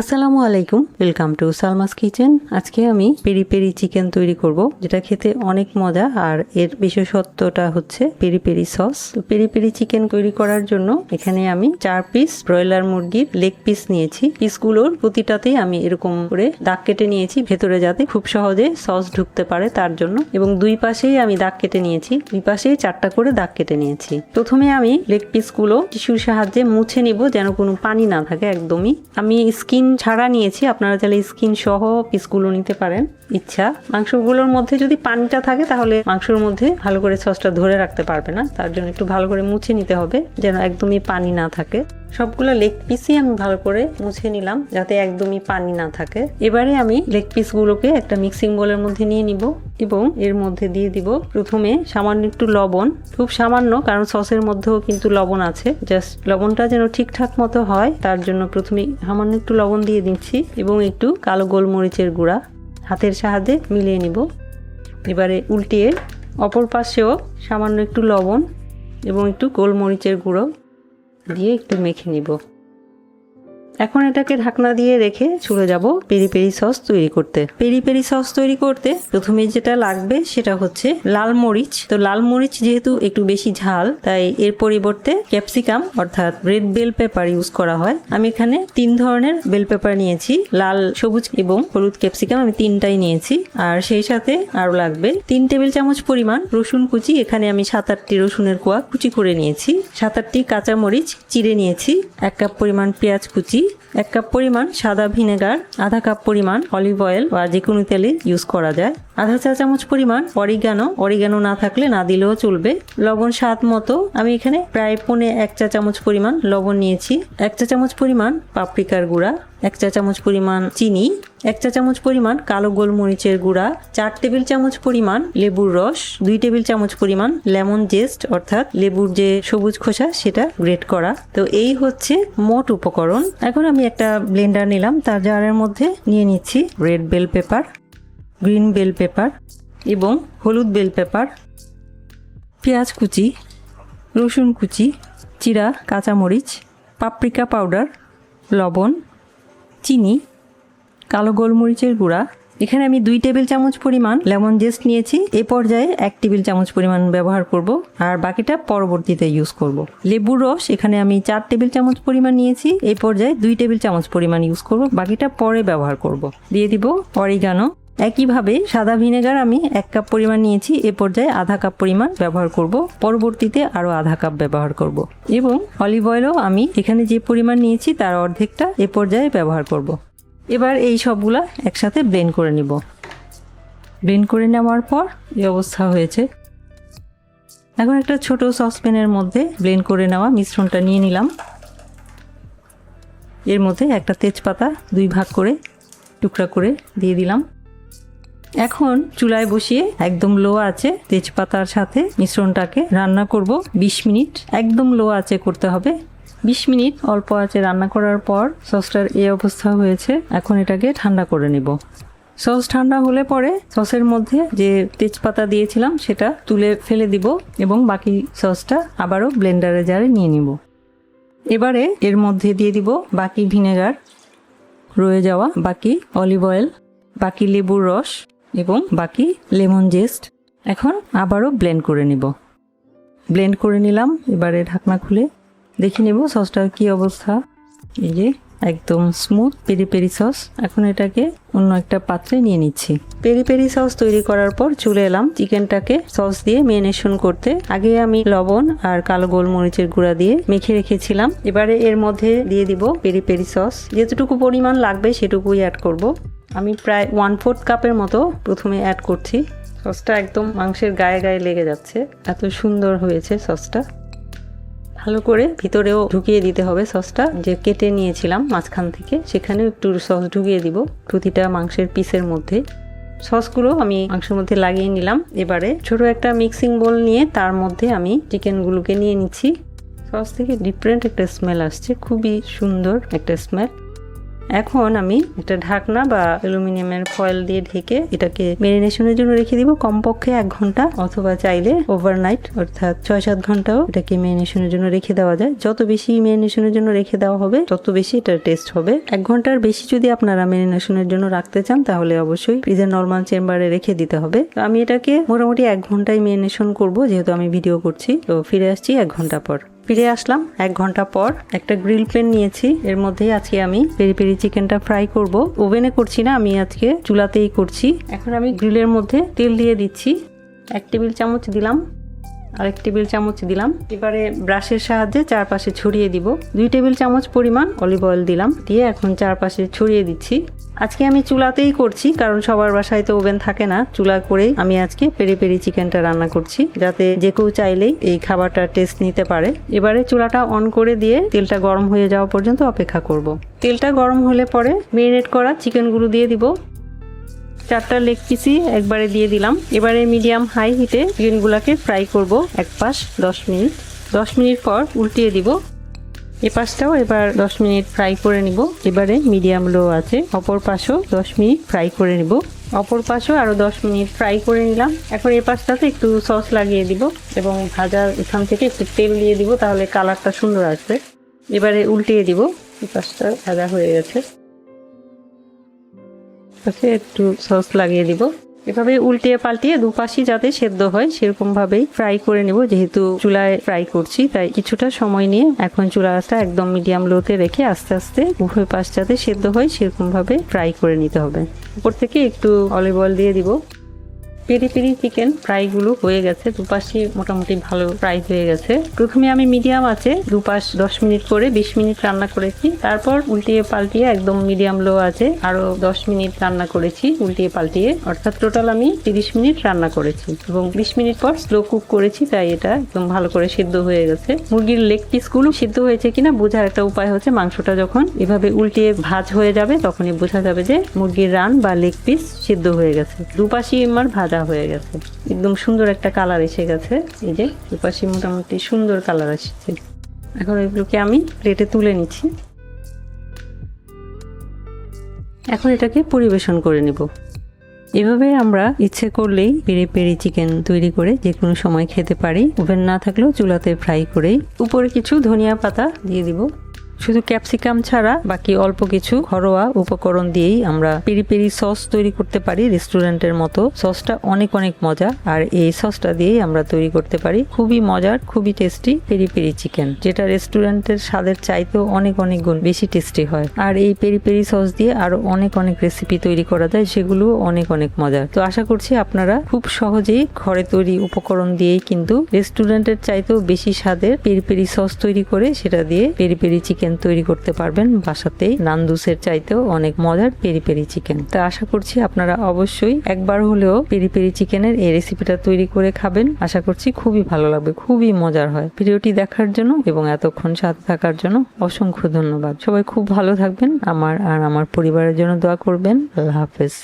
আসসালামু আলাইকুম welcome to Salma's kitchen. আজকে আমি পেরি পেরি চিকেন তৈরি করব, যেটা খেতে অনেক মজা, আর এর বিশেষত্বটা হচ্ছে peri peri sauce. Peri peri chicken তৈরি করার জন্য এখানে আমি চার পিস ব্রয়লার মুরগির লেগ পিস নিয়েছি। পিসগুলোর প্রতিটাতেই আমি এরকম করে দাগ কেটে নিয়েছি, ভেতরে যাতে খুব সহজে সস ঢুকতে পারে তার জন্য। এবং দুই পাশেই আমি দাগ কেটে নিয়েছি, দুই পাশেই চারটা করে দাগ কেটে নিয়েছি। প্রথমে আমি লেগ পিসগুলো টিস্যুর সাহায্যে মুছে নিব, যেন কোনো পানি না থাকে, একদমই। আমি স্কিন ছাড়া নিয়েছি, আপনারা চাইলে স্কিন সহ পিসগুলো নিতে পারেন, ইচ্ছা। মাংসগুলোর মধ্যে যদি পানিটা থাকে, তাহলে মাংসের মধ্যে ভালো করে সসটা ধরে রাখতে পারবে না। তার জন্য একটু ভালো করে মুছে নিতে হবে, যেন একদমই পানি না থাকে। সবগুলো লেগ পিসই আমি ভালো করে মুছে নিলাম যাতে একদমই পানি না থাকে। এবারে আমি লেগ পিসগুলোকে একটা মিক্সিং বোলের মধ্যে নিয়ে নিব এবং এর মধ্যে দিয়ে দিব প্রথমে সামান্য একটু লবণ। খুব সামান্য, কারণ সসের মধ্যেও কিন্তু লবণ আছে। জাস্ট লবণটা যেন ঠিকঠাক মতো হয়, তার জন্য প্রথমে সামান্য একটু লবণ দিয়ে দিচ্ছি এবং একটু কালো গোলমরিচের গুঁড়া হাতের সাহায্যে মিলিয়ে নিব। এবারে উল্টিয়ে অপর পাশেও সামান্য একটু লবণ এবং একটু গোলমরিচের গুঁড়ো। দিয়ে একটু মেখে নিব এখন এটাকে ঢাকনা দিয়ে রেখে চলে যাব পেরি পেরি সস তৈরি করতে। পেরি পেরি সস তৈরি করতে প্রথমে যেটা লাগবে সেটা হচ্ছে লাল মরিচ। তো লাল মরিচ যেহেতু একটু বেশি ঝাল, তাই এর পরিবর্তে ক্যাপসিকাম অর্থাৎ রেড বেল পেপার ইউজ করা হয়। আমি এখানে তিন ধরনের বেল পেপার নিয়েছি, লাল, সবুজ এবং হলুদ ক্যাপসিকাম আমি তিনটাই নিয়েছি। আর সেই সাথে আরও লাগবে তিন টেবিল চামচ পরিমাণ রসুন কুচি। এখানে আমি সাত আটটি রসুনের কোয়া কুচি করে নিয়েছি। সাত আটটি কাঁচামরিচ চিড়ে নিয়েছি। এক কাপ পরিমাণ পেঁয়াজ কুচি। এক কাপ পরিমাণ সাদা ভিনেগার, আধা কাপ পরিমাণ অলিভ অয়েল বা যে কোনো তেলে ইউজ করা যায়। আধা চা চামচ পরিমাণ অরিগানো অরিগানো না থাকলে না দিলেও চলবে। লবণ স্বাদ মতো আমি এখানে প্রায় পনে এক চা চামচ পরিমাণ লবণ নিয়েছি। এক চা চামচ পরিমাণ পাপরিকার গুঁড়া। এক চা চামচ পরিমাণ চিনি, এক চা চামচ পরিমাণ কালো গোলমরিচের গুঁড়া, চার টেবিল চামচ পরিমাণ লেবুর রস, দুই টেবিল চামচ পরিমাণ লেমন জেস্ট, অর্থাৎ লেবুর যে সবুজ খোসা সেটা গ্রেট করা। তো এই হচ্ছে মোট উপকরণ। এখন আমি একটা ব্লেন্ডার নিলাম, তার জারের মধ্যে নিয়ে নিচ্ছি red bell pepper, green bell pepper এবং হলুদ বেল পেপার, পেঁয়াজ কুচি, রসুন কুচি, চিরা, কাঁচামরিচ, পাপরিকা পাউডার, লবণ চিনি, কালো গোলমরিচের গুঁড়া। এখানে আমি দুই টেবিল চামচ পরিমাণ লেমন জেস্ট নিয়েছি। এ পর্যায়ে এক টেবিল চামচ পরিমাণ ব্যবহার করব। আর বাকিটা পরবর্তীতে ইউজ করব। লেবুর রস, এখানে আমি চার টেবিল চামচ পরিমাণ নিয়েছি। এ পর্যায়ে দুই টেবিল চামচ পরিমাণ ইউজ করব। বাকিটা পরে ব্যবহার করব। দিয়ে দিব অরিগানো। একইভাবে সাদা ভিনেগার আমি এক কাপ পরিমাণ নিয়েছি। এ পর্যায়ে আধা কাপ পরিমাণ ব্যবহার করব। পরবর্তীতে আরও আধা কাপ ব্যবহার করব। এবং অলিভ অয়েলও আমি এখানে যে পরিমাণ নিয়েছি তার অর্ধেকটা এ পর্যায়ে ব্যবহার করব। এবার এই সবগুলা একসাথে ব্লেন্ড করে নিব। ব্লেন্ড করে নেওয়ার পর এই অবস্থা হয়েছে। এখন একটা ছোট সসপ্যানের মধ্যে ব্লেন্ড করে নেওয়া মিশ্রণটা নিয়ে নিলাম। এর মধ্যে একটা তেজপাতা দুই ভাগ করে টুকরা করে দিয়ে দিলাম। এখন চুলায় বসিয়ে একদম লো আছে তেজপাতার সাথে মিশ্রণটাকে রান্না করব ২০ মিনিট। একদম লো আছে করতে হবে। ২০ মিনিট অল্প আছে রান্না করার পর সসটার এই অবস্থা হয়েছে। এখন এটাকে ঠান্ডা করে নেব। সস ঠান্ডা হলে পরে সসের মধ্যে যে তেজপাতা দিয়েছিলাম সেটা তুলে ফেলে দিব এবং বাকি সসটা আবারও ব্লেন্ডারে জারে নিয়ে নিব। এবারে এর মধ্যে দিয়ে দিব বাকি ভিনেগার। রয়ে যাওয়া বাকি অলিভ অয়েল, বাকি লেবুর রস। এবং বাকি লেমন জেস্ট এখন আবারও ব্লেন্ড করে নিব। ব্লেন্ড করে নিলাম, এবারে ঢাকনা খুলে দেখে নেব সসটার কি অবস্থা। এই যে একদম স্মুথ পেরি পেরি সস। এখন এটাকে অন্য একটা পাত্রে নিয়ে নিচ্ছি। পেরি পেরি সস তৈরি করার পর চলে এলাম চিকেনটাকে সস দিয়ে মেরিনেশন করতে। আগে আমি লবণ আর কালো গোলমরিচের গুঁড়া দিয়ে মেখে রেখেছিলাম। এবারে এর মধ্যে দিয়ে দিব পেরি পেরি সস। যেতটুকু পরিমাণ লাগবে সেটুকুই অ্যাড করব। আমি প্রায় ওয়ান ফোর্থ কাপের মতো প্রথমে অ্যাড করছি। সসটা একদম মাংসের গায়ে গায়ে লেগে যাচ্ছে। এত সুন্দর হয়েছে সসটা ভালো করে ভিতরেও ঢুকিয়ে দিতে হবে সসটা যে কেটে নিয়েছিলাম মাঝখান থেকে, সেখানেও একটু সস ঢুকিয়ে দিব প্রতিটা মাংসের পিসের মধ্যে। সসগুলো আমি মাংসের মধ্যে লাগিয়ে নিলাম। এবারে ছোট একটা মিক্সিং বোল নিয়ে তার মধ্যে আমি চিকেনগুলোকে নিয়ে নিচ্ছি। সস থেকে ডিফারেন্ট একটা স্মেল আসছে। খুবই সুন্দর একটা স্মেল এখন আমি একটা ঢাকনা বা অ্যালুমিনিয়ামের ফয়েল দিয়ে ঢেকে এটাকে মেরিনেশনের জন্য রেখে দিব। কমপক্ষে এক ঘণ্টা অথবা চাইলে ওভারনাইট অর্থাৎ ছয় সাত ঘন্টাও এটাকে মেরিনেশনের জন্য রেখে দেওয়া যায়। যত বেশি মেরিনেশনের জন্য রেখে দেওয়া হবে, তত বেশি এটার টেস্ট হবে। এক ঘণ্টার বেশি যদি আপনারা মেরিনেশনের জন্য রাখতে চান, তাহলে অবশ্যই ফ্রিজের নর্মাল চেম্বারে রেখে দিতে হবে। তো আমি এটাকে মোটামুটি এক ঘন্টায় মেরিনেশন করব, যেহেতু আমি ভিডিও করছি। তো ফিরে আসছি এক ঘণ্টা পর। ফিরে আসলাম। এক ঘণ্টা পর একটা গ্রিল প্যান নিয়েছি। এর মধ্যে আজকে আমি পেরি পেরি চিকেনটা ফ্রাই করব। ওভেনে করছি না, আমি আজকে চুলাতেই করছি। এখন আমি গ্রিলের মধ্যে তেল দিয়ে দিচ্ছি। এক টেবিল চামচ দিলাম। আরেক টেবিল চামচ দিলাম। এবারে ব্রাশের সাহায্যে চারপাশে ছড়িয়ে দিব। দুই টেবিল চামচ পরিমাণ অলিভ অয়েল দিলাম। দিয়ে এখন চারপাশে ছড়িয়ে দিচ্ছি। আজকে আমি চুলাতেই করছি, কারণ সবার বাসায় তো ওভেন থাকে না। চুলা করেই আমি আজকে পেরি পেরি চিকেনটা রান্না করছি, যাতে যে কেউ চাইলেই এই খাবারটা টেস্ট নিতে পারে। এবারে চুলাটা অন করে দিয়ে তেলটা গরম হয়ে যাওয়া পর্যন্ত অপেক্ষা করব। তেলটা গরম হলে পরে মেরিনেট করা চিকেনগুলো দিয়ে দিব। চারটা লেগ পিসি একবারে দিয়ে দিলাম। এবারে মিডিয়াম হাই হিটে চিকেনগুলোকে ফ্রাই করব এক পাশ দশ মিনিট। দশ মিনিট পর উল্টিয়ে দিব। এ পাশটাও এবার দশ মিনিট ফ্রাই করে নিব। এবারে মিডিয়াম লো আছে। অপর পাশও দশ মিনিট ফ্রাই করে নিব। অপর পাশেও আরও দশ মিনিট ফ্রাই করে নিলাম। এখন এই পাশটাতে একটু সস লাগিয়ে দিব এবং ভাজার এখান থেকে একটু তেল দিয়ে দিব, তাহলে কালারটা সুন্দর আসবে। এবারে উল্টিয়ে দিব। এই পাশটা ভাজা হয়ে গেছে। পাশে একটু সস লাগিয়ে দিব এভাবে উল্টিয়ে পাল্টিয়ে দুপাশই যাতে সেদ্ধ হয় সেরকম ভাবেই ফ্রাই করে নিব। যেহেতু চুলায় ফ্রাই করছি, তাই কিছুটা সময় নিয়ে এখন চুলাটা একদম মিডিয়াম লোতে রেখে আস্তে আস্তে উভয় পাশ যাতে সেদ্ধ হয় সেরকম ভাবে ফ্রাই করে নিতে হবে। উপর থেকে একটু অলিভ অয়েল দিয়ে দিব। পেরি পেরি চিকেন ফ্রাইগুলো হয়ে গেছে। দুপাশই মোটামুটি ভালো ফ্রাই হয়ে গেছে। প্রথমে আমি মিডিয়াম আছে, দুপাশ দশ মিনিট করে বিশ মিনিট রান্না করেছি। তারপর উল্টিয়ে পাল্টিয়ে একদম মিডিয়াম লো আছে, আরও দশ মিনিট রান্না করেছি উল্টিয়ে পাল্টিয়ে। অর্থাৎ টোটাল আমি তিরিশ মিনিট রান্না করেছি এবং বিশ মিনিট পর স্লো কুক করেছি, তাই এটা একদম ভালো করে সিদ্ধ হয়ে গেছে। মুরগির লেগ পিসগুলো সিদ্ধ হয়েছে কিনা বোঝার একটা উপায় হচ্ছে মাংসটা যখন এভাবে উল্টিয়ে ভাজ হয়ে যাবে, তখনই বোঝা যাবে যে মুরগির রান বা লেগ পিস সিদ্ধ হয়ে গেছে। দুপাশই আমার ভাজা হয়ে গেছে। একদম সুন্দর একটা কালার এসে গেছে। এই যে, দুপাশে মোটামুটি সুন্দর কালার এসেছে এখন এগুলোকে আমি প্লেটে তুলে নিচ্ছি। এখন এটাকে পরিবেশন করে নিব। এভাবে আমরা ইচ্ছে করলেই পেরি পেরে চিকেন তৈরি করে যে কোনো সময় খেতে পারি। ওভেন না থাকলেও চুলাতে ফ্রাই করেই উপরে কিছু ধনিয়া পাতা দিয়ে দিব। শুধু ক্যাপসিকাম ছাড়া বাকি অল্প কিছু ঘরোয়া উপকরণ দিয়েই আমরা পেরি পেরি সস তৈরি করতে পারি রেস্টুরেন্টের মতো। সসটা অনেক অনেক মজা। আর এই সসটা দিয়েই আমরা তৈরি করতে পারি খুবই মজার, খুবই টেস্টি পেরি পেরি চিকেন, যেটা রেস্টুরেন্টের স্বাদের চাইতেও অনেক অনেক গুণ বেশি টেস্টি হয়। আর এই পেরি পেরি সস দিয়ে আরও অনেক অনেক রেসিপি তৈরি করা যায় সেগুলো অনেক অনেক মজার। তো আশা করছি আপনারা খুব সহজেই ঘরে তৈরি উপকরণ দিয়েই কিন্তু রেস্টুরেন্টের চাইতেও বেশি স্বাদের পেরি পেরি সস তৈরি করে সেটা দিয়ে পেরি পেরি চিকেন তৈরি করতে পারবেন বাসাতেই। নান্দুসের চাইতেও অনেক মজার পেরি পেরি চিকেন। তো আশা করছি আপনারা অবশ্যই একবার হলেও পেরি পেরি চিকেনের এই রেসিপিটা তৈরি করে খাবেন। আশা করছি খুবই ভালো লাগবে, খুবই মজার হয়। ভিডিওটি দেখার জন্য এবং এতক্ষণ সাথে থাকার জন্য অসংখ্য ধন্যবাদ। সবাই খুব ভালো থাকবেন। আমার আর আমার পরিবারের জন্য দোয়া করবেন। আল্লাহ হাফেজ।